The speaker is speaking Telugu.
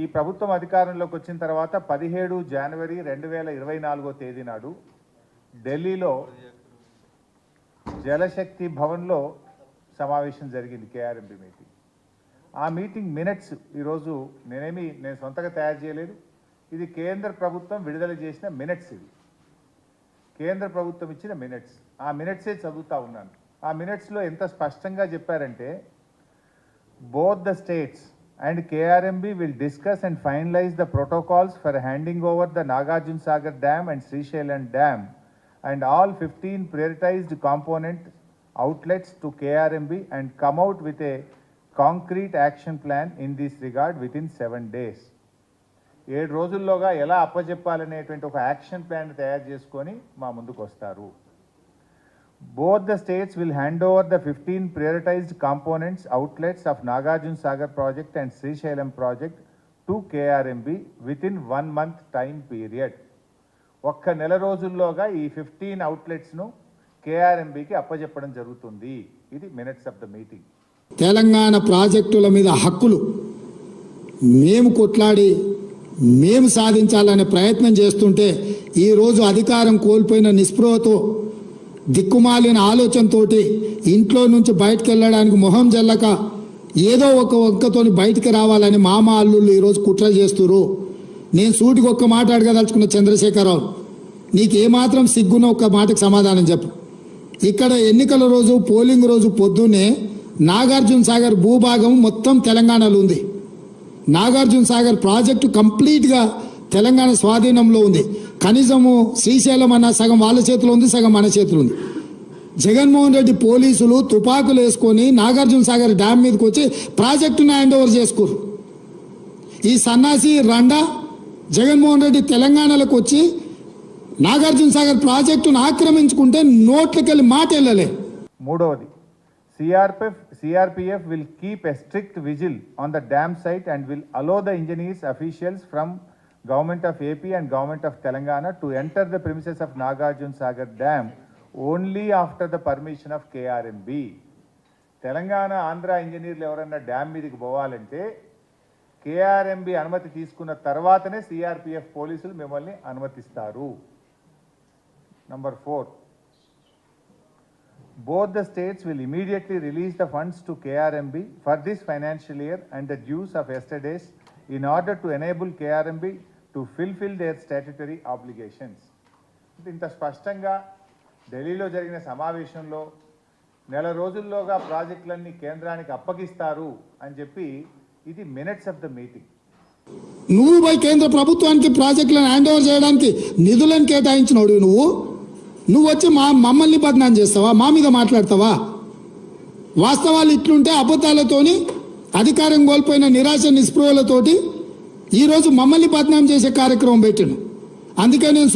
ఈ ప్రభుత్వం అధికారంలోకి వచ్చిన తర్వాత పదిహేడు జనవరి రెండు వేల ఇరవై నాలుగో తేదీ నాడు ఢిల్లీలో జలశక్తి భవన్లో సమావేశం జరిగింది కేఆర్ఎంపీ మీటింగ్. ఆ మీటింగ్ మినిట్స్ ఈరోజు నేనేమి నేను సొంతగా తయారు చేయలేదు. ఇది కేంద్ర ప్రభుత్వం విడుదల చేసిన మినిట్స్ ఇవి కేంద్ర ప్రభుత్వం ఇచ్చిన మినిట్స్. ఆ మినిట్సే చదువుతూ ఉన్నాను. ఆ మినిట్స్లో ఎంత స్పష్టంగా చెప్పారంటే both the states and KRMB will discuss and finalize the protocols for handing over the Nagarjun Sagar Dam and Srisailam Dam and all 15 prioritized component outlets to KRMB and come out with a concrete action plan in this regard within seven days. ఏడు రోజుల్లోగా ఎలా అప్పచెప్పాలనేటువంటి ఒక యాక్షన్ ప్లాన్ తయారు చేసుకొని మా ముందుకు వస్తారు Both the states will hand over the 15 prioritized components outlets of Nagarjun Sagar project and Srisailam project to KRMB within one month time period. ఒక్క నెల రోజుల్లోగా ఈ ఫిఫ్టీన్ అవుట్లెట్స్ను కేఆర్ఎంబికి అప్పజెప్పడం జరుగుతుంది ఇది minutes of the meeting Telangana ప్రాజెక్టుల మీద హక్కులు మేము కొట్లాడి మేము సాధించాలనే ప్రయత్నం చేస్తుంటే ఈరోజు అధికారం కోల్పోయిన నిస్పృహతో దిక్కుమాలిన ఆలోచనతోటి ఇంట్లో నుంచి బయటకు వెళ్ళడానికి మొహం జల్లక ఏదో ఒక వంకతోని బయటికి రావాలని మామ అల్లుళ్ళు ఈరోజు కుట్ర చేస్తురు నేను సూటికి ఒక్క మాట అడగదలుచుకున్న చంద్రశేఖరరావు నీకు ఏమాత్రం సిగ్గున ఒక్క మాటకు సమాధానం చెప్పు. ఇక్కడ ఎన్నికల రోజు పోలింగ్ రోజు పొద్దున్నే నాగార్జున సాగర్ భూభాగం మొత్తం తెలంగాణలో ఉంది. నాగార్జున సాగర్ ప్రాజెక్టు కంప్లీట్గా తెలంగాణ స్వాధీనంలో ఉంది. కనీసము శ్రీశైలం అన్న సగం వాళ్ళ చేతిలో ఉంది సగం మన చేతిలో ఉంది. జగన్మోహన్ రెడ్డి పోలీసులు తుపాకులు వేసుకొని నాగార్జున సాగర్ డ్యామ్ మీదకి వచ్చి ప్రాజెక్టును హ్యాండ్ ఓవర్ చేసుకోరు ఈ సన్నాసి రండా జగన్మోహన్ రెడ్డి తెలంగాణలోకి వచ్చి నాగార్జున సాగర్ ప్రాజెక్టును ఆక్రమించుకుంటే నోట్లకెళ్ళి మాట వెళ్ళలే మూడవది CRPF CRPF will keep a strict vigil on the dam site and will allow the engineers officials from government of AP and government of Telangana to enter the premises of Nagarjuna Sagar dam only after the permission of KRMB Telangana Andhra ఇంజనీర్లు ఎవరన్నా డ్యామ్ మీదకి పోవాలంటే కేఆర్ఎంబి అనుమతి తీసుకున్న తర్వాతనే సిఆర్పిఎఫ్ పోలీసులు మిమ్మల్ని అనుమతిస్తారు. Number four Both the states will immediately release the funds to KRMB for this financial year and the dues of yesterday's in order to enable KRMB to fulfil their statutory obligations ఇంత స్పష్టంగా ఢిల్లీలో జరిగిన సమావేశంలో నెల రోజుల్లోగా ప్రాజెక్టులన్నీ కేంద్రానికి అప్పగిస్తారు అని చెప్పి ఇది మినిట్స్ ఆఫ్ ద మీటింగ్ నువ్వు పోయి కేంద్ర ప్రభుత్వానికి ప్రాజెక్టులను హ్యాండ్ ఓవర్ చేయడానికి నిధులను కేటాయించినోడు నువ్వు. నువ్వు వచ్చి మా మమ్మల్ని బదనాం చేస్తావా? మా మీద మాట్లాడతావా? వాస్తవాలు ఇట్లుంటే అబద్ధాలతోని అధికారం కోల్పోయిన నిరాశ నిస్పృహలతోటి ఈరోజు మమ్మల్ని బదనాం చేసే కార్యక్రమం పెట్టాను అందుకే నేను